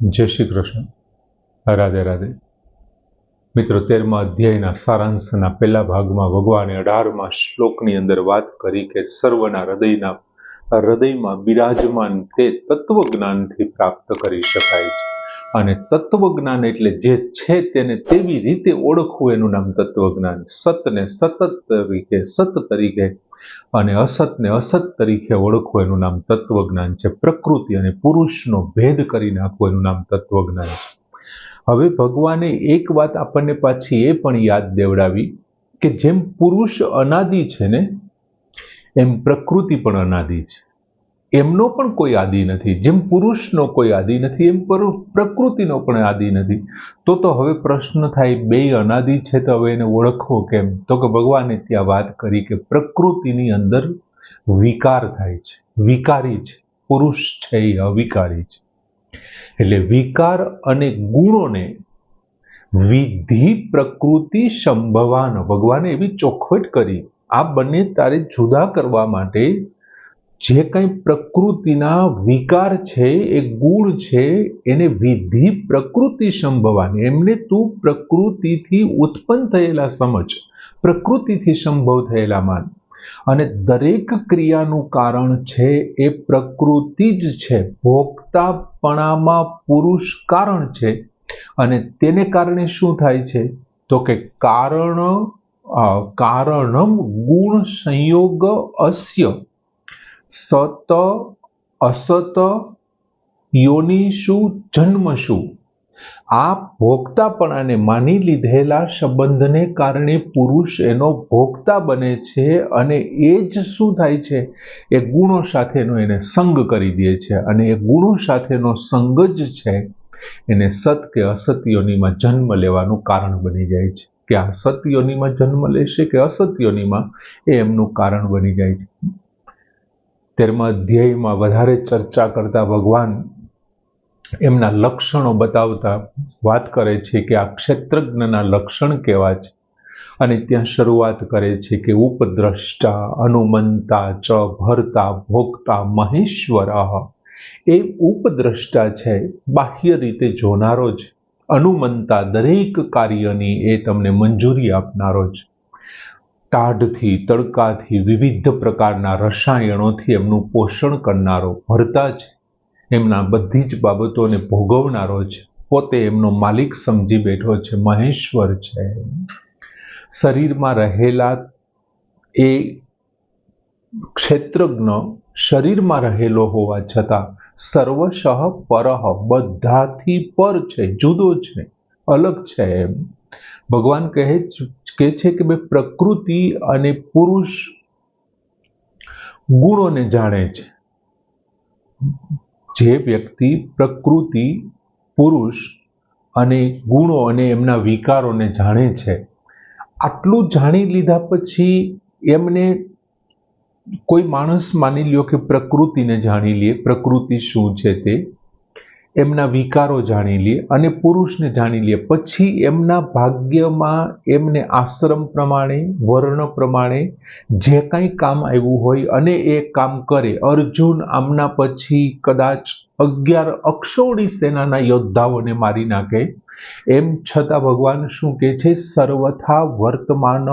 જય શ્રી કૃષ્ણ. રાધે રાધે. મિત્રો, તેરમા અધ્યાયના સારાંશના પહેલા ભાગમાં ભગવાને અઢારમા શ્લોકની અંદર વાત કરી કે સર્વના હૃદયના, હૃદયમાં બિરાજમાન તે તત્વજ્ઞાનથી પ્રાપ્ત કરી શકાય છે. અને તત્વજ્ઞાન એટલે જે છે તેને તેવી રીતે ઓળખવું એનું નામ તત્વજ્ઞાન. સતને સતત તરીકે, સત તરીકે અને અસતને અસત તરીકે ઓળખવું એનું નામ તત્વજ્ઞાન છે. પ્રકૃતિ અને પુરુષનો ભેદ કરી નાખવું એનું નામ તત્વજ્ઞાન. છે હવે ભગવાને એક વાત આપણને પાછી એ પણ યાદ દેવડાવી કે જેમ પુરુષ અનાદિ છે ને, એમ પ્રકૃતિ પણ અનાદિ છે. એમનો પણ કોઈ આદિ નથી. જેમ પુરુષનો કોઈ આદિ નથી, એમ પર પ્રકૃતિનો પણ આદિ નથી. તો તો હવે પ્રશ્ન થાય, બે અનાદિ છે તો હવે એને ઓળખવો કેમ? તો કે ભગવાને ત્યાં વાત કરી કે પ્રકૃતિની અંદર વિકાર થાય છે. વિકારી છે. પુરુષ છે એ અવિકારી છે. એટલે વિકાર અને ગુણોને વિધિ પ્રકૃતિ સંભવાન. ભગવાને એવી ચોખવટ કરી, આ બંને તારે જુદા કરવા માટે જે કંઈ પ્રકૃતિના વિકાર છે, એ ગુણ છે, એને વિધિ પ્રકૃતિ સંભવાની એમને તું પ્રકૃતિથી ઉત્પન્ન થયેલા સમજ, પ્રકૃતિથી સંભવ થયેલા માન. અને દરેક ક્રિયાનું કારણ છે, એ પ્રકૃતિ જ છે. ભોગતાપણામાં પુરુષ કારણ છે. અને તેને કારણે શું થાય છે? તો કે કારણ કારણમ ગુણ સંયોગ અસ્ય. સત, અસત યોનિશુ જન્મશુ આ ભોગતાપણાને માની લીધેલા સંબંધને કારણે પુરુષ એનો ભોગતા બને છે અને એ જ શું થાય છે? એ ગુણો સાથેનો એને સંગ કરી દે છે અને એ ગુણો સાથેનો સંગ જ છે એને સત કે અસત્યોનીમાં જન્મ લેવાનું કારણ બની જાય છે. કે આ સત્યોનીમાં જન્મ લેશે કે અસત્યોનીમાં? એ એમનું કારણ બની જાય છે. તેરમા અધ્યાયમાં વધારે ચર્ચા કરતા ભગવાન એમના લક્ષણો બતાવતા વાત કરે છે કે આ ક્ષેત્રજ્ઞના લક્ષણ કેવા છે? અને ત્યાં શરૂઆત કરે છે કે ઉપદ્રષ્ટા અનુમંતા ચ, ભરતા, ભોગતા, મહેશ્વર. એ ઉપદ્રષ્ટા છે, બાહ્ય રીતે જોનારો છે અનુમંતા દરેક કાર્યની એ તમને મંજૂરી આપનારો છે ટાઢથી તડકાથી, વિવિધ પ્રકારના રસાયણોથી એમનું પોષણ કરનારો ભરતા છે. એમના બધી જ બાબતોને ભોગવનારો છે. પોતે એમનો માલિક સમજી બેઠો છે, મહેશ્વર છે. શરીરમાં રહેલા એ ક્ષેત્રજ્ઞ શરીરમાં રહેલો હોવા છતાં સર્વશઃ પરહ બધાથી પર છે, જુદો છે, અલગ છે એમ. ભગવાન કહે કે છે કે ભાઈ પ્રકૃતિ અને પુરુષ ગુણોને જાણે છે. જે વ્યક્તિ પ્રકૃતિ, પુરુષ અને ગુણો અને એમના વિકારોને જાણે છે, આટલું જાણી લીધા પછી એમને કોઈ માણસ માની લ્યો કે પ્રકૃતિને જાણી લે, પ્રકૃતિ શું છે તે? એમના વિકારો જાણી લે અને પુરુષને જાણી લે. પછી એમના ભાગ્યમાં એમને આશ્રમ પ્રમાણે, વર્ણ પ્રમાણે જે કાંઈ કામ આવ્યું હોય અને એ કામ કરે. અર્જુન આમના પછી કદાચ અગિયાર અક્ષોણી સેનાના યોદ્ધાઓને મારી નાખે. એમ છતાં ભગવાન શું કહે છે? સર્વથા વર્તમાન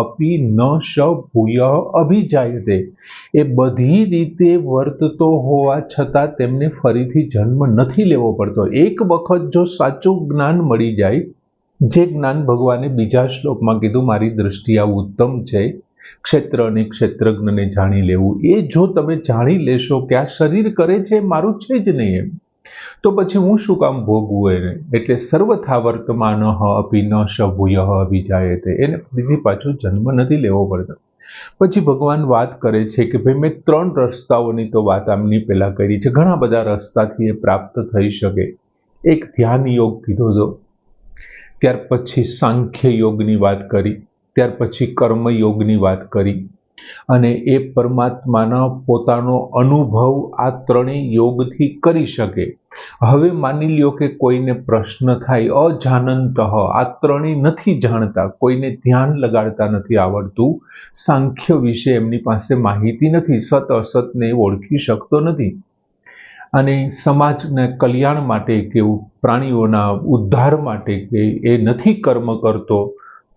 અપી ન શ ભૂય અભિજાયતે. એ બધી રીતે વર્તતો હોવા છતાં તેમને ફરીથી જન્મ નથી લેવો પડતો. એક વખત જો સાચું જ્ઞાન મળી જાય, જે જ્ઞાન ભગવાને બીજા શ્લોકમાં કીધું, મારી દ્રષ્ટિ આ ઉત્તમ છે, ક્ષેત્ર અને ક્ષેત્રજ્ઞને જાણી લેવું. એ જો તમે જાણી લેશો કે આ શરીર કરે છે મારું છે જ નહીં એમ. તો પછી હું શું કામ ભોગવું એને? એટલે સર્વથા વર્તમાન અપી ન શભુય અભિજાયતે. એને ફરીથી પાછો જન્મ નથી લેવો પડતો. પછી ભગવાન વાત કરે છે કે ભાઈ, મેં ત્રણ રસ્તાઓની તો વાત આમની પહેલાં કરી છે. ઘણા બધા રસ્તાથી એ પ્રાપ્ત થઈ શકે. એક ધ્યાન યોગ કીધો હતો. ત્યાર પછી સાંખ્ય યોગની વાત કરી. ત્યાર પછી કર્મયોગની વાત કરી. અને એ પરમાત્માના પોતાનો અનુભવ આ ત્રણેય યોગથી કરી શકે. હવે માની લ્યો કે કોઈને પ્રશ્ન થાય, અજાનંત આ ત્રણેય નથી જાણતા, કોઈને ધ્યાન લગાડતા નથી આવડતું, સાંખ્ય વિશે એમની પાસે માહિતી નથી, સત અસતને ઓળખી શકતો નથી. અને સમાજને કલ્યાણ માટે કે પ્રાણીઓના ઉદ્ધાર માટે કે એ નથી કર્મ કરતો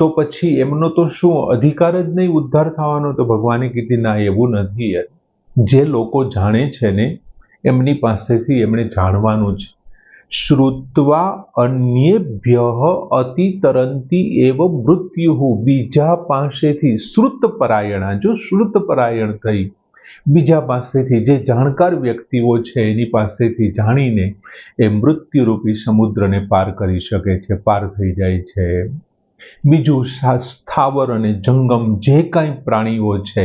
તો પછી એમનો તો શું અધિકાર જ નહીં ઉદ્ધાર થવાનો? તો ભગવાને કીધી, ના, એવું નથી યાર. જે લોકો જાણે છે ને, એમની પાસેથી એમણે જાણવાનું છે. શ્રુત્વા અન્યેભ્ય અતિતરંતી એવ મૃત્યુ બીજા પાસેથી શ્રુત પરાયણા જો શ્રુત પરાયણ થઈ. બીજા પાસેથી જે જાણકાર વ્યક્તિઓ છે, એની પાસેથી જાણીને એ મૃત્યુરૂપી સમુદ્રને પાર કરી શકે છે, પાર થઈ જાય છે. બીજું સ્થાવર અને જંગમ જે કાંઈ પ્રાણીઓ છે,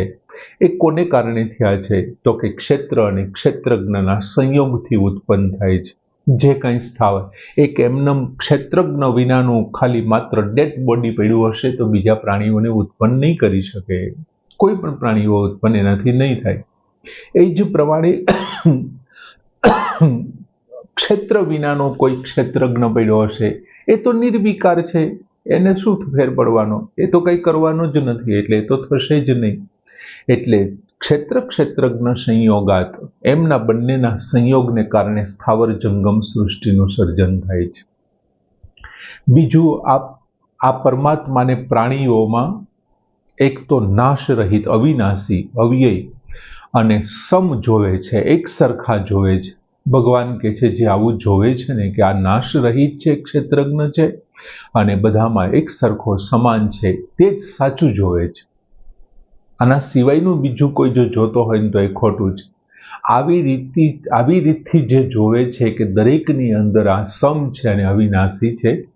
એ કોને કારણે થયા છે? તો કે ક્ષેત્ર અને ક્ષેત્રજ્ઞના સંયોગથી ઉત્પન્ન થાય છે. જે કાંઈ સ્થાવર, એક એમનમ ક્ષેત્રજ્ઞ વિનાનું ખાલી માત્ર ડેડ બોડી પડ્યું હશે તો બીજા પ્રાણીઓને ઉત્પન્ન નહીં કરી શકે. કોઈ પણ પ્રાણીઓ ઉત્પન્ન એનાથી નહીં થાય. એ જ પ્રમાણે ક્ષેત્ર વિનાનો કોઈ ક્ષેત્રજ્ઞ પડ્યો હશે, એ તો નિર્વિકાર છે. એને શું ફેર પડવાનો? એ તો કંઈ કરવાનો જ નથી, એટલે એ તો થશે જ નહીં. એટલે ક્ષેત્ર ક્ષેત્રજ્ઞ સંયોગાત, એમના બંનેના સંયોગને કારણે સ્થાવર જંગમ સૃષ્ટિનું સર્જન થાય છે. બીજું, આ આ પરમાત્માને પ્રાણીઓમાં એક તો નાશ રહિત અવિનાશી અવ્યય અને સમ જોવે છે એક સરખા જોવે છે. ભગવાન કે છે, જે આવું જોવે છે ને કે આ નાશ રહિત છે ક્ષેત્રજ્ઞ છે અને બધામાં એક સરખો સમાન છે, તે જ સાચું જોવે છે. આના સિવાયનું બીજું કોઈ જો જોતો હોય ને તો એ ખોટું છે આવી રીતિ આવી રીતથી જે જોવે છે કે દરેકની અંદર આ સમ છે અને અવિનાશી છે,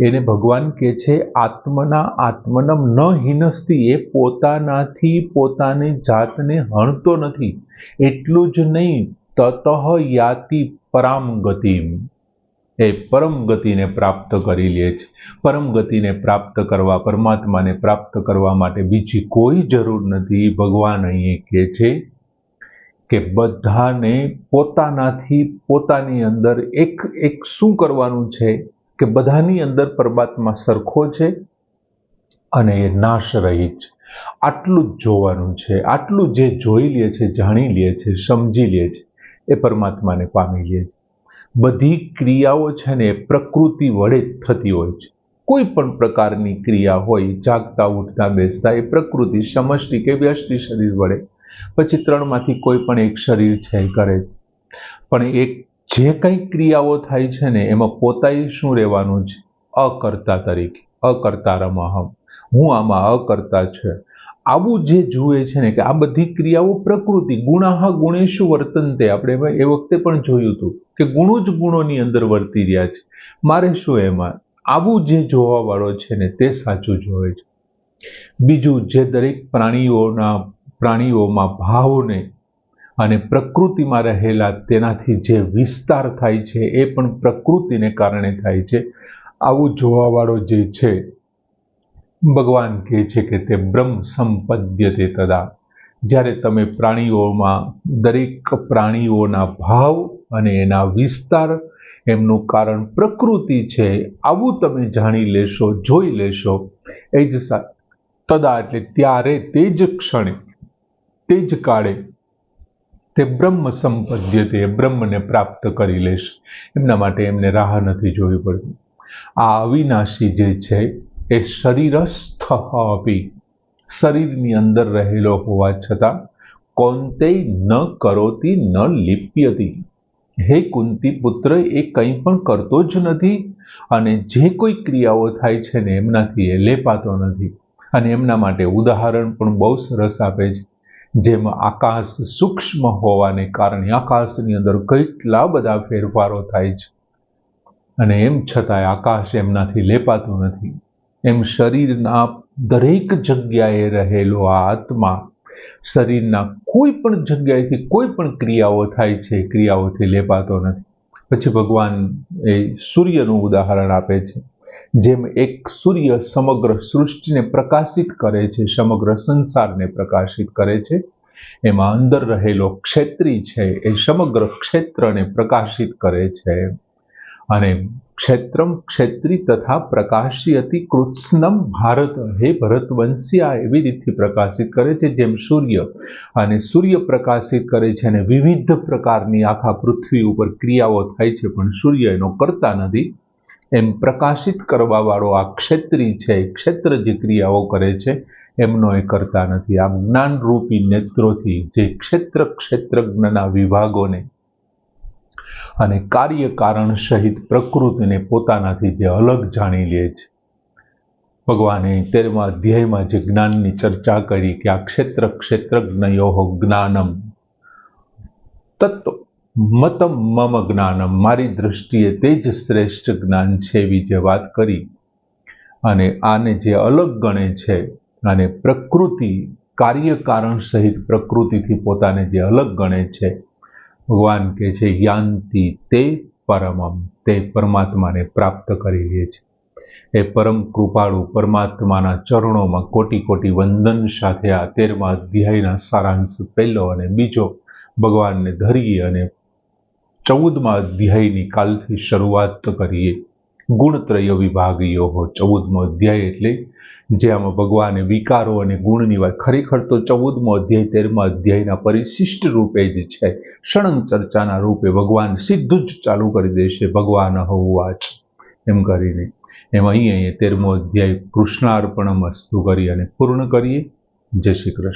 એને ભગવાન કહે છે, આત્મના આત્મનમ ન હિનસ્તી, એ પોતાનાથી પોતાની જાતને હણતો નથી. એટલું જ નહીં, તતઃ યાતિ પરામ ગતિમ. એ પરમ ગતિને પ્રાપ્ત કરી લે છે. પરમ ગતિને પ્રાપ્ત કરવા, પરમાત્માને પ્રાપ્ત કરવા માટે બીજી કોઈ જરૂર નથી. ભગવાન અહીં કહે છે કે બધાને પોતાનાથી પોતાની અંદર એક એક શું કરવાનું છે કે બધાની અંદર પરમાત્મા સરખો છે અને એ નાશ રહી છે. આટલું જ જોવાનું છે, આટલું જે જોઈ લે છે, જાણી લે છે, સમજી લે છે, એ પરમાત્માને પામી લે છે. બધી ક્રિયાઓ છે ને પ્રકૃતિ વડે થતી હોય છે. કોઈ પણ પ્રકારની ક્રિયા હોય, જાગતા, ઉઠતા, બેસતા, એ પ્રકૃતિ સમષ્ટિ કે વ્યષ્ટિ શરીર વડે. પછી ત્રણમાંથી કોઈ પણ એક શરીર છે એ કરે પણ એક જે કંઈ ક્રિયાઓ થાય છે ને એમાં પોતાએ શું રહેવાનું છે? અકર્તા તરીકે. અકર્તા રમહમ. હું આમાં અકર્તા છે. આવું જે જુએ છે ને કે આ બધી ક્રિયાઓ પ્રકૃતિ, ગુણાહ, ગુણેશુ વર્તનતે આપણે એ વખતે પણ જોયું હતું કે ગુણો જ ગુણોની અંદર વર્તી રહ્યા છે. મારે શું એમાં? આવું જે જોવાવાળો છે ને તે સાચું જોવે છે. બીજું, જે દરેક પ્રાણીઓના, પ્રાણીઓમાં ભાવને અને પ્રકૃતિમાં રહેલા તેનાથી જે વિસ્તાર થાય છે એ પણ પ્રકૃતિને કારણે થાય છે. આવું જોવાવાળો જે છે ભગવાન કહે છે કે તે બ્રહ્મ સંપદ્યતે તદા. જ્યારે તમે પ્રાણીઓમાં દરેક પ્રાણીઓના ભાવ અને એના વિસ્તાર, એમનું કારણ પ્રકૃતિ છે, આવું તમે જાણી લેશો, જોઈ લેશો. એ જ તદા એટલે ત્યારે તે જ ક્ષણે, તે જ કાળે તે બ્રહ્મ સંપદ્ય તે બ્રહ્મને પ્રાપ્ત કરી લેશે. એમના માટે એમને રાહ નથી જોવી પડતી. આ અવિનાશી જે છે એ શરીરસ્થ અપી શરીરની અંદર રહેલો હોવા છતાં કોંતે ન કરોતી, ન લિપ્યતી. હે કુંતી પુત્ર, એ કંઈ પણ કરતો જ નથી અને જે કોઈ ક્રિયાઓ થાય છે ને એમનાથી એ લેપાતો નથી. અને એમના માટે ઉદાહરણ પણ બહુ સરસ આપે છે. જેમાં આકાશ સૂક્ષ્મ હોવાને કારણે આકાશની અંદર કેટલા બધા ફેરફારો થાય છે. અને એમ છતાંય આકાશ એમનાથી લેપાતું નથી. એમ શરીરના દરેક જગ્યાએ રહેલો આ આત્મા શરીરના કોઈ પણ જગ્યાએથી કોઈ પણ ક્રિયાઓ થાય છે ક્રિયાઓથી લેપાતો નથી. પછી ભગવાન એ સૂર્યનું ઉદાહરણ આપે છે, જેમ એક સૂર્ય સમગ્ર સૃષ્ટિને પ્રકાશિત કરે છે, સમગ્ર સંસારને પ્રકાશિત કરે છે, એમાં અંદર રહેલો ક્ષેત્રી છે, એ સમગ્ર ક્ષેત્રને પ્રકાશિત કરે છે. અને ક્ષેત્રમ ક્ષેત્રી તથા પ્રકાશયતિ કૃત્સ્નમ ભારત હે ભરતવંશી આ એવી રીતથી પ્રકાશિત કરે છે, જેમ સૂર્ય. અને સૂર્ય પ્રકાશિત કરે છે અને વિવિધ પ્રકારની આખા પૃથ્વી ઉપર ક્રિયાઓ થાય છે, પણ સૂર્ય એનો કરતા નથી. એમ પ્રકાશિત કરવાવાળો આ ક્ષેત્રી છે ક્ષેત્ર જે ક્રિયાઓ કરે છે, એમનો એ કરતા નથી. આમ જ્ઞાનરૂપી નેત્રોથી જે ક્ષેત્ર ક્ષેત્રજ્ઞના વિભાગોને અને કાર્ય કારણ સહિત પ્રકૃતિને પોતાનાથી જે અલગ જાણી લે છે. ભગવાને તેરમા અધ્યાયમાં જે જ્ઞાનની ચર્ચા કરી કે આ ક્ષેત્ર ક્ષેત્રજ્ઞયો જ્ઞાનમ. તત્વ મતમ મમ જ્ઞાનમ. મારી દ્રષ્ટિએ તે જ શ્રેષ્ઠ જ્ઞાન છે એવી જે વાત કરી. અને આને જે અલગ ગણે છે અને પ્રકૃતિ કાર્યકારણ સહિત પ્રકૃતિથી પોતાને જે અલગ ગણે છે ભગવાન કહે છે યાંતિ તે પરમમ, તે પરમાત્માને પ્રાપ્ત કરી લે છે. એ પરમ કૃપાળુ પરમાત્માના ચરણોમાં કોટી કોટી વંદન સાથે આ તેરમા અધ્યાયના સારાંશ પહેલો અને બીજો ભગવાનને ધરીએ અને ચૌદમા અધ્યાયની કાલથી શરૂઆત કરીએ. ગુણત્રય વિભાગીયો ચૌદમો અધ્યાય એટલે જે આમાં ભગવાને વિકારો અને ગુણની વાત ખરેખર તો ચૌદમો અધ્યાય, તેરમા અધ્યાયના પરિશિષ્ટ રૂપે જ છે. ક્ષણંગ ચર્ચાના રૂપે ભગવાન સીધું જ ચાલુ કરી દેશે ભગવાન હવાચ એમ કરીને એમ અહીં અહીંયા તેરમો અધ્યાય કૃષ્ણાર્પણમ વસ્તુ કરી અને પૂર્ણ કરીએ. જય શ્રી કૃષ્ણ.